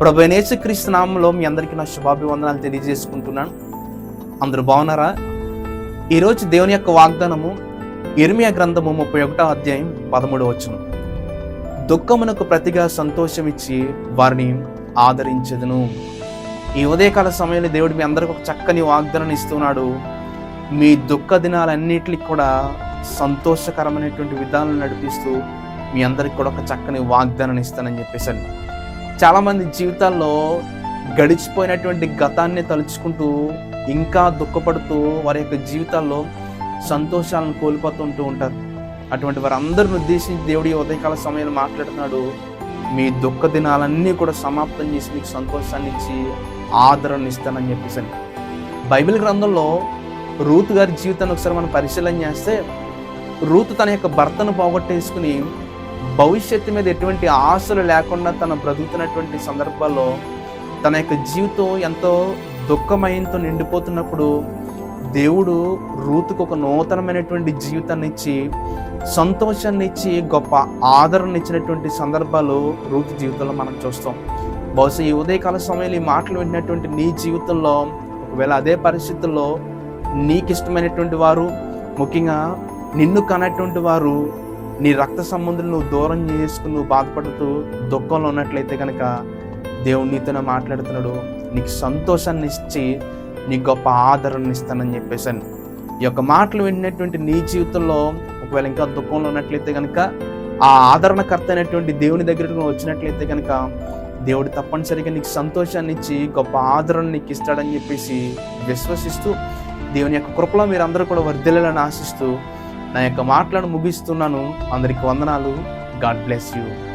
ప్రభు క్రీస్తు నామంలో మీ అందరికీ నా శుభాభివందనాలు తెలియజేసుకుంటున్నాను. అందరూ బాగున్నారా? ఈరోజు దేవుని యొక్క వాగ్దానము ఇర్మియా గ్రంథము ముప్పై ఒకటో అధ్యాయం పదమూడు వచ్చును దుఃఖమునకు ప్రతిగా సంతోషం ఇచ్చి వారిని ఆదరించదును. ఈ ఉదయకాల సమయంలో దేవుడు మీ అందరికి ఒక చక్కని వాగ్దానం ఇస్తున్నాడు. మీ దుఃఖ దినాలన్నిటికి కూడా సంతోషకరమైనటువంటి విధానాలు నడిపిస్తూ మీ అందరికి కూడా ఒక చక్కని వాగ్దానం ఇస్తానని చెప్పేసాను. చాలామంది జీవితాల్లో గడిచిపోయినటువంటి గతాన్ని తలుచుకుంటూ ఇంకా దుఃఖపడుతూ వారి యొక్క జీవితాల్లో సంతోషాలను కోల్పోతుంటూ ఉంటారు. అటువంటి వారందరిని ఉద్దేశించి దేవుడి ఉదయకాల సమయంలో మాట్లాడుతున్నాడు. మీ దుఃఖ దినాలన్నీ కూడా సమాప్తం చేసి మీకు సంతోషాన్ని ఇచ్చి ఆదరణ ఇస్తానని చెప్పేసి బైబిల్ గ్రంథంలో రూత్ గారి జీవితాన్ని ఒకసారి మనం పరిశీలన చేస్తే రూత్ తన యొక్క భర్తను పోగొట్టేసుకుని భవిష్యత్తు మీద ఎటువంటి ఆశలు లేకుండా తను బ్రతుకుతున్నటువంటి సందర్భాల్లో తన యొక్క జీవితం ఎంతో దుఃఖమయంతో నిండిపోతున్నప్పుడు దేవుడు రూతుకు ఒక నూతనమైనటువంటి జీవితాన్ని ఇచ్చి సంతోషాన్ని ఇచ్చి గొప్ప ఆదరణ ఇచ్చినటువంటి సందర్భాలు రూతు జీవితంలో మనం చూస్తాం. బహుశా ఈ ఉదయకాల సమయంలో ఈ మాటలు వింటున్నటువంటి నీ జీవితంలో ఒకవేళ అదే పరిస్థితుల్లో నీకు ఇష్టమైనటువంటి వారు ముఖ్యంగా నిన్ను కనటువంటి వారు నీ రక్త సంబంధులు నువ్వు దూరం చేసుకుని నువ్వు బాధపడుతూ దుఃఖంలో ఉన్నట్లయితే కనుక దేవుడు నీతోనే మాట్లాడుతున్నాడు. నీకు సంతోషాన్ని ఇచ్చి నీ గొప్ప ఆదరణ ఇస్తానని చెప్పేసాను. ఈ యొక్క మాటలు విన్నటువంటి నీ జీవితంలో ఒకవేళ ఇంకా దుఃఖంలో ఉన్నట్లయితే కనుక ఆ ఆదరణకర్త అయినటువంటి దేవుని దగ్గరకు నువ్వు వచ్చినట్లయితే కనుక దేవుడు తప్పనిసరిగా నీకు సంతోషాన్ని ఇచ్చి గొప్ప ఆదరణ నీకు ఇస్తాడని చెప్పేసి విశ్వసిస్తూ దేవుని యొక్క కృపలో మీరు కూడా వర్ధిల్లాలని ఆశిస్తూ నా యొక్క మాటలను ముగిస్తున్నాను. అందరికి వందనాలు. God bless you.